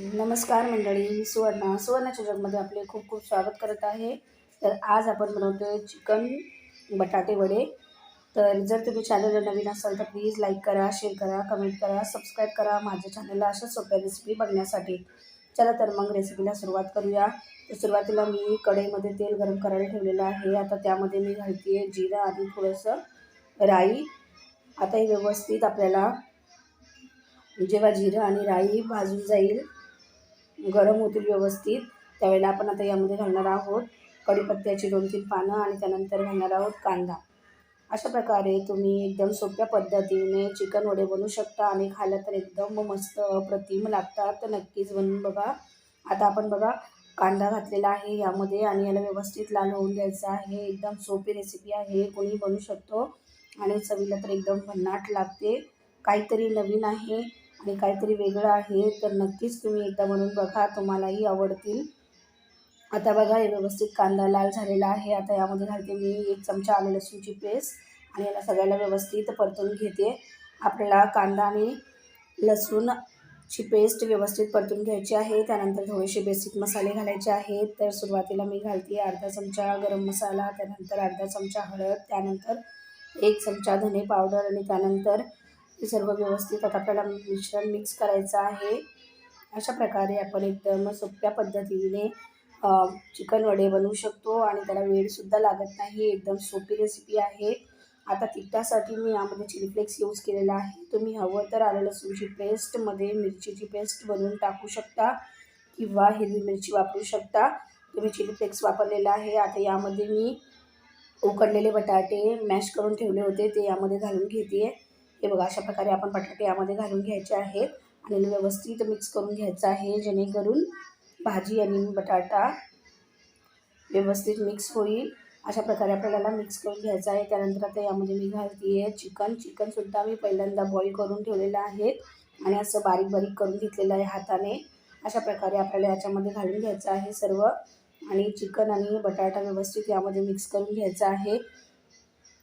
नमस्कार मंडळी मी सुवर्णा. सुवर्णाच्या जगमध्ये आपले खूप खूप स्वागत करत आहे. तर आज आपण बनवतो आहे चिकन बटाटे वडे. तर जर तुम्ही चॅनलवर नवीन असाल तर प्लीज लाईक करा शेअर करा कमेंट करा सबस्क्राईब करा. माझ्या चॅनलला अशा सोप्या रेसिपी बघण्यासाठी. चला तर मग रेसिपीला सुरुवात करूया. तर सुरुवातीला मी कढईमध्ये तेल गरम करायला ठेवलेलं आहे. आता त्यामध्ये मी घालते आहे जिरं आणि थोडंसं राई. आता हे व्यवस्थित आपल्याला जेव्हा जिरं आणि राई भाजून जाईल गरम होतील व्यवस्थित. त्यावेळेला आपण आता यामध्ये घालणार आहोत कढीपत्त्याची दोन तीन पानं आणि त्यानंतर घालणार आहोत कांदा. अशा प्रकारे तुम्ही एकदम सोप्या पद्धतीने चिकन वडे बनवू शकता आणि खायला तर एकदम मस्त अप्रतिम लागतात. तर नक्कीच बनवून बघा. आता आपण बघा कांदा घातलेला आहे यामध्ये आणि याला व्यवस्थित लाल होऊन द्यायचं आहे. एकदम सोपी रेसिपी आहे. कोणी बनवू शकतो. आणि चवीला तर एकदम भन्नाट लागते. काहीतरी नवीन आहे. आणि काहीतरी वेगळं आहे तर नक्कीच तुम्ही एकदा बनवून बघा तुम्हालाही आवडतील. आता बघा हे व्यवस्थित कांदा लाल झालेला आहे. आता यामध्ये घालते मी एक चमचा आले लसूणची पेस्ट आणि याला सगळ्याला व्यवस्थित परतून घेते. आपल्याला कांदा आणि लसूणची पेस्ट व्यवस्थित परतून घ्यायची आहे. त्यानंतर थोडेसे बेसिक मसाले घालायचे आहेत. तर सुरुवातीला मी घालते अर्धा चमचा गरम मसाला त्यानंतर अर्धा चमचा हळद त्यानंतर एक चमचा धने पावडर आणि त्यानंतर हे सर्व व्यवस्थित आता आपल्याला मिश्रण मिक्स करायचं आहे. अशा प्रकारे आपण एकदम सोप्या पद्धतीने चिकन वडे बनवू शकतो आणि त्याला वेळसुद्धा लागत नाही. एकदम सोपी रेसिपी आहे. आता तिखटासाठी मी यामध्ये चिली फ्लेक्स यूज केलेला आहे. तुम्ही हवं तर आलं लसूणची पेस्टमध्ये मिरचीची पेस्ट बनवून टाकू शकता किंवा हिरवी मिरची वापरू शकता. तुम्ही चिली फ्लेक्स वापरलेला आहे. आता यामध्ये मी उकडलेले बटाटे मॅश करून ठेवले होते. ते यामध्ये घालून घेते. हे बघा अशा प्रकारे आपण बटाटे यामध्ये घालून घ्यायचे आहेत आणि व्यवस्थित मिक्स करून घ्यायचं आहे जेणेकरून भाजी आणि बटाटा व्यवस्थित मिक्स होईल. अशा प्रकारे आपल्याला मिक्स करून घ्यायचं आहे. त्यानंतर आता यामध्ये मी घालते आहे चिकन चिकनसुद्धा मी पहिल्यांदा बॉईल करून ठेवलेलं आहे आणि असं बारीक बारीक करून घेतलेलं आहे हाताने. अशा प्रकारे आपल्याला याच्यामध्ये घालून घ्यायचं आहे सर्व आणि चिकन आणि बटाटा व्यवस्थित यामध्ये मिक्स करून घ्यायचं आहे.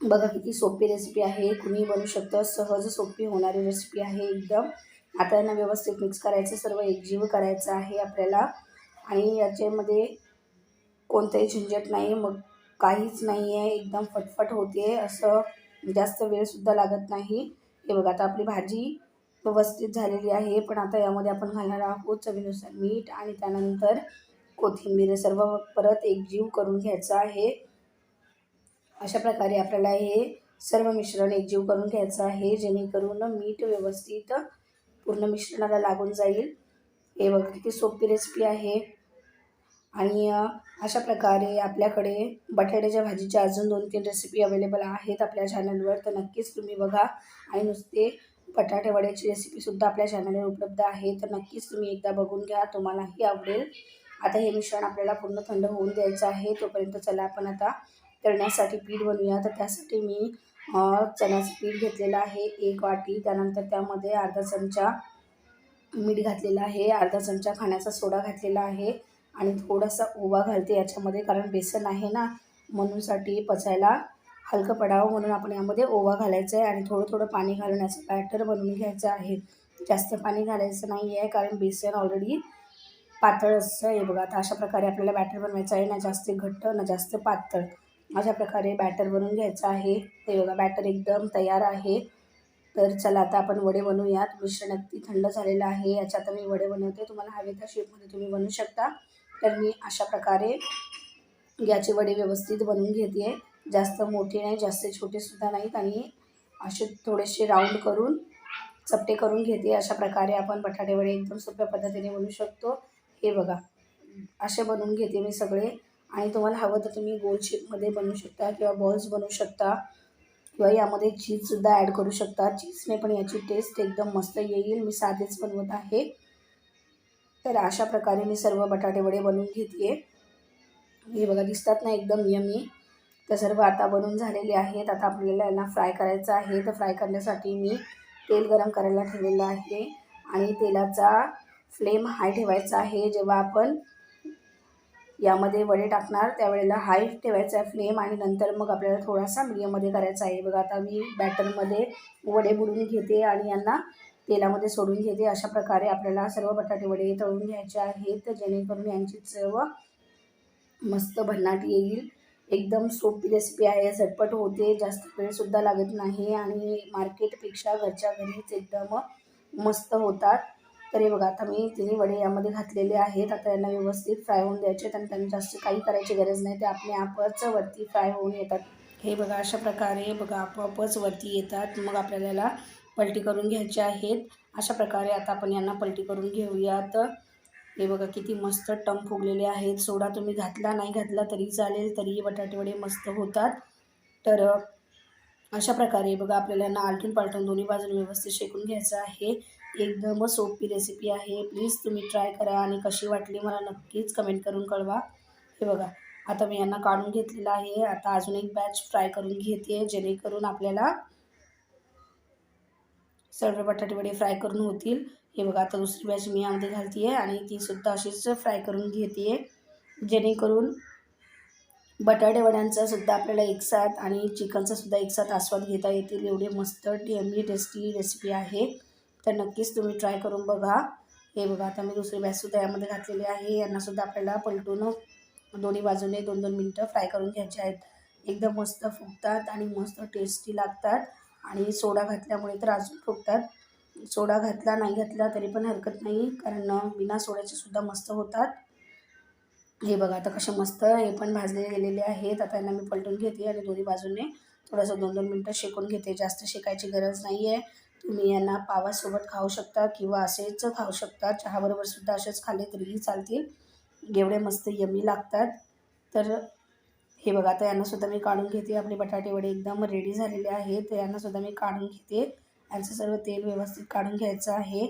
बघा किती सोपी रेसिपी आहे. कुणी बनवू शकतं. सहज सोपी होणारी रेसिपी आहे एकदम. आता यांना व्यवस्थित मिक्स करायचं. सर्व एकजीव करायचं आहे आपल्याला. आणि याच्यामध्ये कोणतंही झंझट नाही मग काहीच नाही आहे एकदम फटफट होते. असं जास्त वेळसुद्धा लागत नाही. हे बघा आता आपली भाजी व्यवस्थित झालेली आहे. पण आता यामध्ये आपण घालणार आहोत चवीनुसार मीठ आणि त्यानंतर कोथिंबीर. सर्व परत एकजीव करून घ्यायचं आहे. अशा प्रकारे आपल्याला हे सर्व मिश्रण एकजीव करून घ्यायचं आहे जेणेकरून मीठ व्यवस्थित पूर्ण मिश्रणाला लागून जाईल. हे बघा किती सोपी रेसिपी आहे. आणि अशा प्रकारे आपल्याकडे बटाट्याच्या भाजीच्या अजून दोन तीन रेसिपी अवेलेबल आहेत आपल्या चॅनलवर तर नक्कीच तुम्ही बघा. आणि नुसते बटाटे वड्याची रेसिपीसुद्धा आपल्या चॅनलवर उपलब्ध आहे. तर नक्कीच तुम्ही एकदा बघून घ्या. तुम्हालाही आवडेल. आता हे मिश्रण आपल्याला पूर्ण थंड होऊन द्यायचं आहे. तोपर्यंत चला आपण आता तळण्यासाठी पीठ बनवूया. तर त्यासाठी मी चण्याचं पीठ घेतलेलं आहे एक वाटी. त्यानंतर त्यामध्ये अर्धा चमचा मीठ घातलेलं आहे. अर्धा चमचा खाण्याचा सोडा घातलेला आहे. आणि थोडासा ओवा घालते याच्यामध्ये कारण बेसन आहे ना म्हणूनसाठी पचायला हलकं पडावं म्हणून आपण यामध्ये ओवा घालायचं आहे. आणि थोडं थोडं पाणी घालून याचं बॅटर बनवून घ्यायचं आहे. जास्त पाणी घालायचं नाही आहे कारण बेसन ऑलरेडी पातळ असतं हे बघा. आता अशा प्रकारे आपल्याला बॅटर बनवायचं आहे. ना जास्त घट्ट ना जास्त पातळ. अशा प्रकारे बॅटर बनवून घ्यायचं आहे. ते बघा बॅटर एकदम तयार आहे. तर चला आता आपण वडे बनवूयात. मिश्रण अगदी थंड झालेलं आहे. याच्यात मी वडे बनवते. तुम्हाला हवे त्या शेपमध्ये तुम्ही बनवू शकता. तर मी अशा प्रकारे याचे वडे व्यवस्थित बनवून घेते. जास्त मोठे नाही जास्त छोटेसुद्धा नाहीत. आणि असे थोडेसे राऊंड करून चपटे करून घेते. अशा प्रकारे आपण बटाटे वडे एकदम सोप्या पद्धतीने बनवू शकतो. हे बघा असे बनवून घेते मी सगळे. आणि तुम्हाला हवं तर तुम्ही गोल शेपमध्ये बनवू शकता किंवा बॉल्स बनवू शकता किंवा यामध्ये चीजसुद्धा ॲड करू शकता. चीजने पण याची टेस्ट एकदम मस्त येईल. मी साधेच बनवत आहे. तर अशा प्रकारे मी सर्व बटाटे वडे बनवून घेते. हे बघा दिसतात ना एकदम यमी तर सर्व आता बनवून झालेले आहेत. आता आपल्याला यांना फ्राय करायचं आहे. तर फ्राय करण्यासाठी मी तेल गरम करायला ठेवलेलं आहे. आणि तेलाचा फ्लेम हाय ठेवायचा आहे. जेव्हा आपण यामध्ये वडे टाकणार त्यावेळेला हाय ठेवायचा आहे फ्लेम आणि नंतर मग आपल्याला थोडासा मीडियममध्ये करायचा आहे. बघा आता मी बॅटरमध्ये वडे बुडून घेते आणि यांना तेलामध्ये सोडून घेते. अशा प्रकारे आपल्याला सर्व बटाटे वडे तळून घ्यायचे आहेत जेणेकरून यांची चव मस्त भन्नाट येईल. एकदम सोपी रेसिपी आहे झटपट होते जास्त वेळसुद्धा लागत नाही आणि मार्केटपेक्षा घरच्या घरीच एकदम मस्त होतात. तर हे बघा आता मी तिन्ही वडे यामध्ये घातलेले आहेत. आता यांना व्यवस्थित फ्राय होऊन द्यायचे आणि त्यांना जास्त काही करायची गरज नाही. ते आपले आपच वरती फ्राय होऊन येतात. हे बघा अशा प्रकारे बघा आपोआपच वरती येतात. मग आपल्याला याला पलटी करून घ्यायचे आहेत. अशा प्रकारे आता आपण यांना पलटी करून घेऊयात. हे बघा किती मस्त टम फुगलेले आहेत. सोडा तुम्ही घातला नाही घातला तरी चालेल. तरीही बटाटे वडे मस्त होतात. तर अशा प्रकारे बघा आपल्याला आलटून पालटून दोन्ही बाजून व्यवस्थित शेकून घ्यायचं आहे. एकदम सोपी रेसिपी आहे. प्लीज तुम्ही ट्राय करा आणि कशी वाटली मला नक्कीच कमेंट करून कळवा. हे बघा आता मी यांना काढून घेतलेलं आहे. आता अजून एक बॅच फ्राय करून घेते जेणेकरून आपल्याला सर्व बटाटेवडे फ्राय करून होतील. हे बघा आता दुसरी बॅच मी यामध्ये घालते आहे आणि तीसुद्धा अशीच फ्राय करून घेते आहे जेणेकरून बटाटे सुद्धा आपल्याला एकसाथ आणि चिकनचा सुद्धा एकसाथ आस्वाद घेता येतील. एवढे मस्त टेमी टेस्टी रेसिपी आहे. तर नक्कीच तुम्ही ट्राय करून बघा. हे बघा आता मी दुसरी बॅचसुद्धा यामध्ये घातलेली आहे. यांनासुद्धा आपल्याला पलटून दोन्ही बाजूने दोन दोन मिनटं फ्राय करून घ्यायचे आहेत. एकदम मस्त फुगतात आणि मस्त टेस्टी लागतात. आणि सोडा घातल्यामुळे तर अजून फुगतात. सोडा घातला नाही घातला तरी पण हरकत नाही. कारण बिना सोड्याचे सुद्धा मस्त होतात. हे बघा आता कसे मस्त हे पण भाजले गेलेले आहेत. आता यांना मी पलटून घेते आणि दोन्ही बाजूने थोडंसं दोन दोन मिनटं शेकून घेते. जास्त शेकायची गरज नाही आहे तुम्ही यांना पावासोबत खाऊ शकता किंवा असेच खाऊ शकता. चहाबरोबर सुद्धा असेच खाल्ले तरीही चालतील. एवढे मस्त यमी लागतात. तर हे बघा आता यांनासुद्धा मी काढून घेते. आपले बटाटे वडे एकदम रेडी झालेले आहेत. तर यांनासुद्धा मी काढून घेते. यांचं सर्व तेल व्यवस्थित काढून घ्यायचं आहे.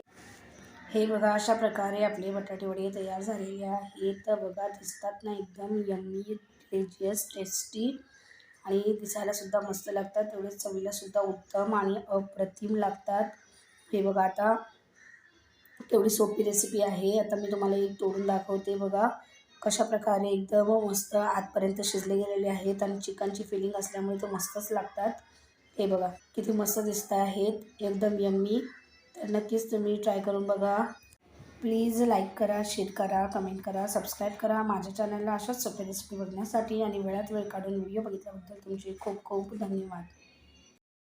हे बघा अशा प्रकारे आपले बटाटे वडे तयार झालेले आहेत. तर बघा दिसतात ना एकदम यम्मी डेलिशियस टेस्टी आणि दिसायलासुद्धा मस्त लागतात. तेवढेच चवीलासुद्धा उत्तम आणि अप्रतिम लागतात. हे बघा आता. तेवढी सोपी रेसिपी आहे. आता मी तुम्हाला एक तोडून दाखवते बघा. कशा प्रकारे एकदम मस्त आतपर्यंत शिजले गेलेले आहेत आणि चिकनची फिलिंग असल्यामुळे तो मस्तच लागतात. हे बघा. किती मस्त दिसत आहेत एकदम यम्मी तर नक्कीच तुम्ही ट्राय करून बघा. प्लीज लाईक करा शेअर करा कमेंट करा सबस्क्राईब करा. माझ्या चॅनलला अशाच सोप्या रेसिपी बघण्यासाठी आणि वेळात वेळ काढून व्हिडिओ बघितल्याबद्दल तुमचे खूप खूप धन्यवाद.